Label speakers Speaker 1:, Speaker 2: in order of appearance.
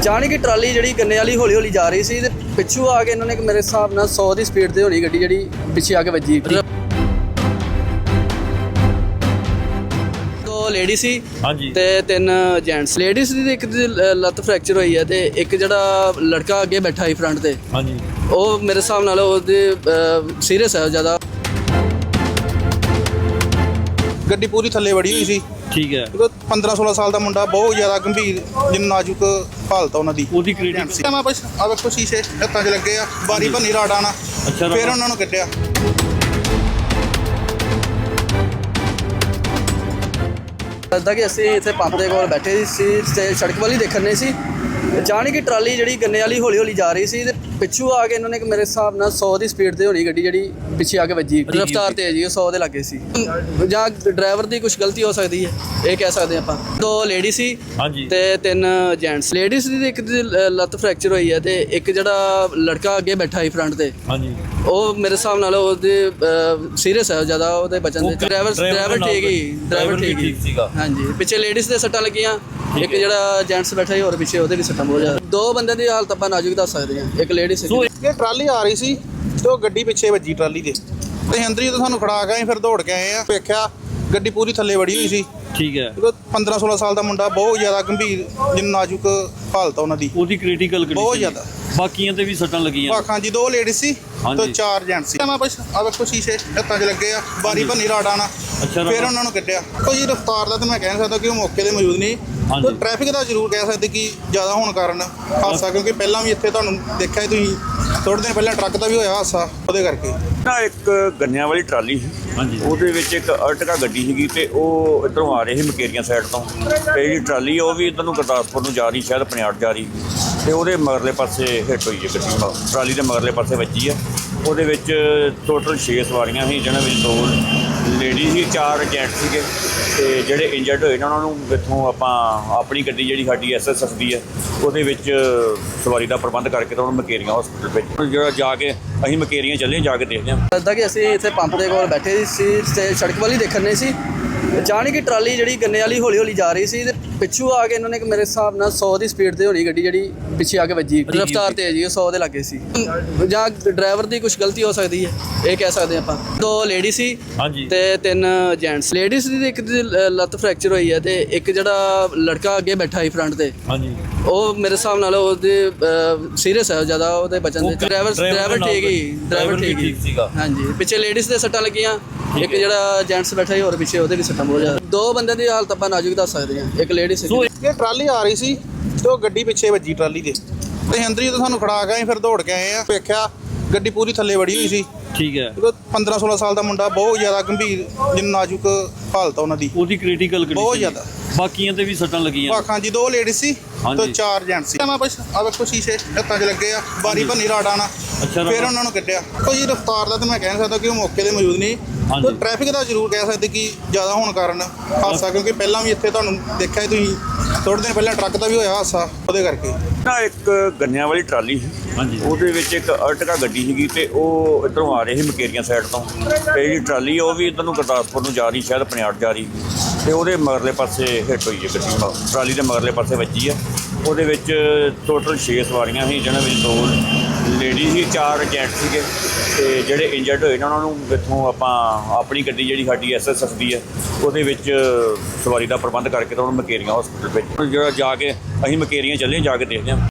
Speaker 1: ਅਚਾਨਕ ਹੀ ਟਰਾਲੀ ਜਿਹੜੀ ਗੰਨੇ ਵਾਲੀ ਹੌਲੀ ਹੌਲੀ ਜਾ ਰਹੀ ਸੀ ਤੇ ਪਿੱਛੋਂ ਆ ਕੇ ਇਹਨਾਂ ਨੇ ਮੇਰੇ ਹਿਸਾਬ ਨਾਲ 100 ਦੀ ਸਪੀਡ ਤੇ ਹੋਣੀ ਗੱਡੀ ਜਿਹੜੀ ਪਿੱਛੇ ਆ ਕੇ ਵੱਜੀ ਦੋ ਲੇਡੀ ਸੀ
Speaker 2: ਹਾਂਜੀ।
Speaker 1: ਤੇ ਤਿੰਨ ਜੈਂਟਸ ਲੇਡੀਜ਼ ਦੀ ਇੱਕ ਦੀ ਲੱਤ ਫ੍ਰੈਕਚਰ ਹੋਈ ਹੈ ਤੇ ਇੱਕ ਜਿਹੜਾ ਲੜਕਾ ਅੱਗੇ ਬੈਠਾ ਸੀ ਫਰੰਟ ਤੇ
Speaker 2: ਹਾਂਜੀ।
Speaker 1: ਉਹ ਮੇਰੇ ਹਿਸਾਬ ਨਾਲ ਉਹਦੇ ਸੀਰੀਅਸ ਹੈ ਜ਼ਿਆਦਾ।
Speaker 3: ਗੱਡੀ ਪੂਰੀ ਥੱਲੇ ਵੜੀ ਹੋਈ ਸੀ।
Speaker 2: ਠੀਕ ਹੈ।
Speaker 3: ਉਹਦਾ 15 16 ਸਾਲ ਦਾ ਮੁੰਡਾ ਬਹੁਤ ਜ਼ਿਆਦਾ ਗੰਭੀਰ ਜਿੰਨ ਨਾਜ਼ੁਕ ਹਾਲਤ ਆ ਉਹਨਾਂ ਦੀ।
Speaker 2: ਉਹਦੀ ਕ੍ਰਿਟਿਕ
Speaker 3: ਸੀ ਮੈਂ ਬਸ ਆ ਵੇਖੋ ਸ਼ੀਸ਼ੇ ਹੱਥਾਂ 'ਚ ਲੱਗੇ ਆ ਬਾਰੀ ਭੰਨੀ ਰਾੜਾ ਨਾਲ।
Speaker 2: ਅੱਛਾ।
Speaker 3: ਫਿਰ ਉਹਨਾਂ ਨੂੰ ਕੱਢਿਆ।
Speaker 1: ਦੱਸਦਾ ਕਿ ਅਸੀਂ ਇੱਥੇ ਪੰਪ ਦੇ ਕੋਲ ਬੈਠੇ ਸੀ ਤੇ ਸੜਕ ਵਾਲੀ ਦੇਖਣ ਨਹੀਂ ਸੀ। ਅਚਾਨਕ ਹੀ ਟਰਾਲੀ ਜਿਹੜੀ ਗੰਨੇ ਵਾਲੀ ਹੌਲੀ ਹੌਲੀ ਜਾ ਰਹੀ ਸੀ ਤੇ ਪਿੱਛੋਂ ਆ ਕੇ ਇਹਨਾਂ ਨੇ ਮੇਰੇ ਹਿਸਾਬ ਨਾਲ 100 ਦੀ ਸਪੀਡ ਤੇ ਹੋਣੀ ਗੱਡੀ ਜਿਹੜੀ ਪਿੱਛੇ ਆ ਕੇ ਵੱਜੀ। ਰਫਤਾਰ ਤੇਜ਼ ਜੀ ਉਹ 100 ਦੇ ਲੱਗੇ ਸੀ। ਜਾਂ ਡਰਾਈਵਰ ਦੀ ਕੁਝ ਗਲਤੀ ਹੋ ਸਕਦੀ ਹੈ ਇਹ ਕਹਿ ਸਕਦੇ ਆਪਾਂ। ਦੋ ਲੇਡੀ ਸੀ
Speaker 2: ਹਾਂਜੀ।
Speaker 1: ਤੇ ਤਿੰਨ ਜੈਂਟਸ ਲੇਡੀਜ਼ ਦੀ ਤੇ ਇੱਕ ਦੀ ਲੱਤ ਫ੍ਰੈਕਚਰ ਹੋਈ ਹੈ ਤੇ ਇੱਕ ਜਿਹੜਾ ਲੜਕਾ ਅੱਗੇ ਬੈਠਾ ਸੀ ਫਰੰਟ ਤੇ
Speaker 2: ਹਾਂਜੀ।
Speaker 1: ਉਹ ਮੇਰੇ ਹਿਸਾਬ ਨਾਲ ਉਹਦੇ ਸੀਰੀਅਸ ਹੈ ਜ਼ਿਆਦਾ ਉਹਦੇ ਬਚਨ ਦੇ ਡਰਾਈਵਰ ਡਰਾਈਵਰ ਠੀਕ ਹੀ ਡਰਾਈਵਰ ਠੀਕ
Speaker 2: ਸੀਗਾ।
Speaker 1: ਹਾਂਜੀ ਪਿੱਛੇ ਲੇਡੀਜ਼ ਦੇ ਸੱਟਾਂ ਲੱਗੀਆਂ ਇੱਕ ਜਿਹੜਾ ਜੈਂਟਸ ਬੈਠਾ ਸੀ ਹੋਰ ਪਿੱਛੇ ਉਹਦੇ ਵੀ ਸੱਟਾਂ ਬਹੁਤ ਜ਼ਿਆਦਾ। ਦੋ ਬੰਦਿਆਂ ਦੀ ਹਾਲਤ ਆਪਾਂ ਨਾਜ਼ੁਕ ਦੱਸ ਸਕਦੇ ਹਾਂ ਇੱਕ ਲੇਡੀ ਸੀ
Speaker 2: ਸੋ
Speaker 3: ਇਹ ਟਰਾਲੀ ਆ ਰਹੀ ਸੀ ਤੇ ਉਹ ਗੱਡੀ ਪਿੱਛੇ ਵੱਜੀ ਟਰਾਲੀ ਦੇ ਤੇ ਅੰਦਰ ਹੀ ਤਾਂ ਸਾਨੂੰ ਖੜਾ ਗਏ ਫਿਰ ਦੌੜ ਕੇ ਆਏ ਆ। ਵੇਖਿਆ ਗੱਡੀ ਪੂਰੀ ਥੱਲੇ ਵੜੀ ਹੋਈ ਸੀ।
Speaker 2: ਠੀਕ ਹੈ।
Speaker 3: ਉਹਦਾ 15 16 ਸਾਲ ਦਾ ਮੁੰਡਾ ਬਹੁਤ ਜ਼ਿਆਦਾ ਗੰਭੀਰ ਜਿੰਨ ਨਾਜ਼ੁਕ ਹਾਲਤ ਆ ਉਹਨਾਂ ਦੀ।
Speaker 2: ਉਹਦੀ ਕ੍ਰਿਟੀਕਲ
Speaker 3: ਬਹੁਤ ਜ਼ਿਆਦਾ।
Speaker 2: ਬਾਕੀਆਂ ਤੇ ਵੀ ਸੱਟਾਂ ਲੱਗੀਆਂ।
Speaker 3: ਆਖਾਂ ਜੀ ਦੋ ਲੇਡੀ ਸੀ ਤੇ। ਚਾਰ ਜੈਂਟ ਸੀ। ਮੈਂ ਬਸ ਆ ਵੇਖੋ ਸ਼ੀਸ਼ੇ ਹੱਥਾਂ 'ਚ ਲੱਗੇ ਆ। ਬਾਰੀ ਭੰਨੀ ਨਾਲ
Speaker 2: ਅੱਛਾ।
Speaker 3: ਫਿਰ ਉਹਨਾਂ ਨੂੰ ਕੱਢਿਆ। ਕੋਈ ਰਫਤਾਰ ਦਾ ਤਾਂ ਮੈਂ ਕਹਿ ਨਹੀਂ ਸਕਦਾ ਕਿ ਉਹ ਮੌਕੇ ਤੇ ਮੌਜੂਦ ਨਹੀਂ।
Speaker 2: ਹਾਂਜੀ।
Speaker 3: ਤੇ ਟ੍ਰੈਫਿਕ ਦਾ ਜ਼ਰੂਰ ਕਹਿ ਸਕਦੇ ਕਿ ਜ਼ਿਆਦਾ ਹੋਣ ਕਾਰਨ ਹਾਦਸਾ ਕਿਉਂਕਿ ਪਹਿਲਾਂ ਵੀ ਇੱਥੇ ਤੁਹਾਨੂੰ ਦੇਖਿਆ ਹੀ ਤੁਸੀਂ ਥੋੜੇ ਦਿਨ ਪਹਿਲਾਂ ਟਰੱਕ ਦਾ ਵੀ ਹੋਇਆ ਹਾਦਸਾ ਉਹਦੇ ਕਰਕੇ।
Speaker 4: ਨਾ ਇੱਕ ਗੰਨਿਆਂ ਵਾਲੀ ਟਰਾਲੀ ਸੀ।
Speaker 2: ਹਾਂਜੀ।
Speaker 4: ਉਹਦੇ ਵਿੱਚ ਇੱਕ ਅਰਟਕਾ ਗੱਡੀ ਸੀਗੀ ਤੇ ਉਹ ਇਧਰੋਂ ਆ ਰਹੀ ਸੀ ਮਕੇਰੀਆਂ ਸਾਈਡ ਤੋਂ। ਤੇ ਜਿਹੜੀ ਟਰਾਲੀ ਆ ਉਹ ਵੀ ਇਧਰ ਨੂੰ ਗੁਰਦਾਸਪੁਰ ਨੂੰ ਜਾ ਰਹੀ ਸ਼ਾਇਦ ਪਨਿਆੜ ਜਾ ਰਹੀ। ਤੇ ਉਹਦੇ ਮਗਰਲੇ ਪਾਸੇ ਹਿੱਟ ਹੋਈ ਹੈ ਗੱਡੀ ਮ- ਟਰਾਲੀ ਦੇ ਮਗਰਲੇ ਪਾਸੇ ਵੱਜੀ ਆ ਉਹਦੇ ਵਿੱਚ ਟੋਟਲ 6 ਸਵਾਰੀਆਂ ਸੀ ਜਿਹਨਾਂ ਵਿੱਚ ਦੋ ਚਾਰ ਜੈਂਟ ਸੀਗੇ ਤੇ ਜਿਹੜੇ ਇੰਜਰਡ ਹੋਏ ਨੇ, ਉਹਨਾਂ ਨੂੰ ਇੱਥੋਂ ਆਪਾਂ ਆਪਣੀ ਗੱਡੀ ਜਿਹੜੀ ਸਾਡੀ ਐਸਐਸਐਫ ਦੀ ਹੈ, ਉਹਦੇ ਵਿੱਚ ਸਵਾਰੀ ਦਾ ਪ੍ਰਬੰਧ ਕਰਕੇ ਤਾਂ ਉਹਨੂੰ ਮਕੇਰੀਆਂ ਹਸਪੀਟਲ ਵਿੱਚ ਜਿਹੜਾ ਜਾ ਕੇ ਅਸੀਂ ਮਕੇਰੀਆਂ ਚੱਲੇ ਜਾ ਕੇ ਦੇਖਦੇ ਹਾਂ।
Speaker 1: ਦੱਸਦਾ ਕਿ ਅਸੀਂ ਇੱਥੇ ਪੰਪ ਦੇ ਕੋਲ ਬੈਠੇ ਸੀ ਤੇ ਸੜਕ ਵਾਲੀ ਦੇਖਣ ਨਹੀਂ ਸੀ। ਅਚਾਨਕ ਹੀ ਟਰਾਲੀ ਜਿਹੜੀ ਗੰਨੇ ਵਾਲੀ ਹੌਲੀ ਹੌਲੀ ਜਾ ਰਹੀ ਸੀ, ਤੇ ਪਿੱਛੋਂ ਆ ਕੇ ਇਹਨਾਂ ਨੇ ਮੇਰੇ ਹਿਸਾਬ ਨਾਲ 100 ਦੀ ਸਪੀਡ ਤੇ ਹੋਣੀ ਗੱਡੀ ਜਿਹੜੀ ਪਿੱਛੇ ਆ ਕੇ ਵੱਜੀ। ਰਫਤਾਰ ਤੇਜ਼ ਜੀ ਉਹ 100 ਦੇ ਲੱਗੇ ਸੀ। ਜਾਂ ਡਰਾਈਵਰ ਦੀ ਕੁਝ ਗਲਤੀ ਹੋ ਸਕਦੀ ਹੈ ਇਹ ਕਹਿ ਸਕਦੇ ਆਪਾਂ। ਦੋ ਲੇਡੀ ਸੀ
Speaker 2: ਹਾਂਜੀ।
Speaker 1: ਤੇ ਤਿੰਨ ਜੈਂਟਸ ਲੇਡੀਜ਼ ਦੀ ਤੇ ਇੱਕ ਦੀ ਲੱਤ ਫ੍ਰੈਕਚਰ ਹੋਈ ਹੈ ਤੇ ਇੱਕ ਜਿਹੜਾ ਲੜਕਾ ਅੱਗੇ ਬੈਠਾ ਸੀ ਫਰੰਟ ਤੇ
Speaker 2: ਹਾਂਜੀ।
Speaker 1: ਉਹ ਮੇਰੇ ਹਿਸਾਬ ਨਾਲ ਉਹਦੇ ਸੀਰੀਅਸ ਹੈ ਜ਼ਿਆਦਾ ਉਹਦੇ ਬਚਨ ਦੇ ਡਰਾਈਵਰ ਡਰਾਈਵਰ ਠੀਕ ਹੀ ਡਰਾਈਵਰ ਠੀਕ
Speaker 2: ਸੀਗਾ।
Speaker 1: ਹਾਂਜੀ ਪਿੱਛੇ ਲੇਡੀਜ਼ ਦੇ ਸੱਟਾਂ ਲੱਗੀਆਂ ਇੱਕ ਜਿਹੜਾ ਜੈਂਟਸ ਬੈਠਾ ਸੀ ਹੋਰ ਪਿੱਛੇ ਉਹਦੇ ਵੀ ਸੱਟਾਂ ਬਹੁਤ ਜ਼ਿਆਦਾ। ਦੋ ਬੰਦਿਆਂ ਦੀ ਹਾਲਤ ਆਪਾਂ ਨਾਜ਼ੁਕ ਦੱਸ ਸਕਦੇ ਹਾਂ ਇੱਕ ਲੇਡੀ ਸੀ
Speaker 2: ਸੋ
Speaker 3: ਇਹ ਟਰਾਲੀ ਆ ਰਹੀ ਸੀ ਤੇ ਉਹ ਗੱਡੀ ਪਿੱਛੇ ਵੱਜੀ ਟਰਾਲੀ ਦੇ ਤੇ ਅੰਦਰ ਹੀ ਤਾਂ ਸਾਨੂੰ ਖੜਾ ਗਏ ਫਿਰ ਦੌੜ ਕੇ ਆਏ ਆ। ਵੇਖਿਆ ਗੱਡੀ ਪੂਰੀ ਥੱਲੇ ਵੜੀ ਹੋਈ ਸੀ।
Speaker 2: ਠੀਕ ਹੈ।
Speaker 3: ਉਹਦਾ 15 16 ਸਾਲ ਦਾ ਮੁੰਡਾ ਬਹੁਤ ਜ਼ਿਆਦਾ ਗੰਭੀਰ ਜਿੰਨ ਨਾਜ਼ੁਕ ਹਾਲਤ ਆ ਉਹਨਾਂ ਦੀ।
Speaker 2: ਉਹਦੀ ਕ੍ਰਿਟੀਕਲ
Speaker 3: ਬਹੁਤ ਜ਼ਿਆਦਾ।
Speaker 2: ਬਾਕੀਆਂ ਤੇ ਵੀ ਸੱਟਾਂ ਲੱਗੀਆਂ।
Speaker 3: ਆਖਾਂ ਜੀ ਦੋ ਲੇਡੀ ਸੀ ਤੇ। ਚਾਰ ਜੈਂਟ ਸੀ। ਮੈਂ ਬਸ ਆ ਵੇਖੋ ਸ਼ੀਸ਼ੇ ਹੱਥਾਂ 'ਚ ਲੱਗੇ ਆ। ਬਾਰੀ ਭੰਨੀ ਰਾੜਾ। ਫਿਰ ਉਹਨਾਂ ਨੂੰ ਕੱਢਿਆ। ਕੋਈ ਰਫਤਾਰ ਦਾ ਤਾਂ ਮੈਂ ਕਹਿ ਨਹੀਂ ਸਕਦਾ ਕਿ ਉਹ ਮੌਕੇ ਤੇ ਮੌਜੂਦ ਨਹੀਂ।
Speaker 2: ਹਾਂਜੀ।
Speaker 3: ਤੇ ਟ੍ਰੈਫਿਕ ਦਾ ਜ਼ਰੂਰ ਕਹਿ ਸਕਦੇ ਕਿ ਜ਼ਿਆਦਾ ਹੋਣ ਕਾਰਨ ਹਾਦਸਾ ਕਿਉਂਕਿ ਪਹਿਲਾਂ ਵੀ ਇੱਥੇ ਤੁਹਾਨੂੰ ਦੇਖਿਆ ਹੀ ਤੁਸੀਂ ਥੋੜੇ ਦਿਨ ਪਹਿਲਾਂ ਟਰੱਕ ਦਾ ਵੀ ਹੋਇਆ ਹਾਦਸਾ ਉਹਦੇ ਕਰਕੇ।
Speaker 4: ਨਾ ਇੱਕ ਗੰਨਿਆਂ ਵਾਲੀ ਟਰਾਲੀ ਸੀ।
Speaker 2: ਹਾਂਜੀ।
Speaker 4: ਉਹਦੇ ਵਿੱਚ ਇੱਕ ਅਰਟਕਾ ਗੱਡੀ ਸੀਗੀ ਤੇ ਉਹ ਇਧਰੋਂ ਆ ਰਹੀ ਸੀ ਮਕੇਰੀਆਂ ਸਾਈਡ ਤੋਂ। ਤੇ ਜਿਹੜੀ ਟਰਾਲੀ ਉਹ ਵੀ ਇਧਰ ਨੂੰ ਗੁਰਦਾਸਪੁਰ ਨੂੰ ਜਾ ਰਹੀ ਸ਼ਾਇਦ ਪਨਿਆੜ ਜਾ ਰਹੀ। ਤੇ ਉਹਦੇ ਮਗਰਲੇ ਪਾਸੇ ਹਿੱਟ ਹੋਈ ਹੈ ਗੱਡੀ ਟਰਾਲੀ ਦੇ ਮਗਰਲੇ ਪਾਸੇ ਵੱਜੀ ਆ ਉਹਦੇ ਵਿੱਚ ਟੋਟਲ 6 ਸਵਾਰੀਆਂ ਸੀ ਜਿਹਨਾਂ ਵਿੱਚ ਦੋ ਲੇਡੀਜ਼ ਸੀ, ਚਾਰ ਜੈਂਟ ਸੀਗੇ। ਤੇ ਜਿਹੜੇ ਇੰਜਰਡ ਹੋਏ ਨੇ, ਉਹਨਾਂ ਨੂੰ ਇੱਥੋਂ ਆਪਾਂ ਆਪਣੀ ਗੱਡੀ ਜਿਹੜੀ ਸਾਡੀ ਐਸਐਸਐਫ ਦੀ ਹੈ, ਉਹਦੇ ਵਿੱਚ ਸਵਾਰੀ ਦਾ ਪ੍ਰਬੰਧ ਕਰਕੇ ਤਾਂ ਉਹਨਾਂ ਨੂੰ ਮਕੇਰੀਆਂ ਹਸਪੀਟਲ ਵਿੱਚ ਜਿਹੜਾ ਜਾ ਕੇ, ਅਸੀਂ ਮਕੇਰੀਆਂ ਚੱਲੇ ਜਾ ਕੇ ਦੇਖਦੇ ਹਾਂ।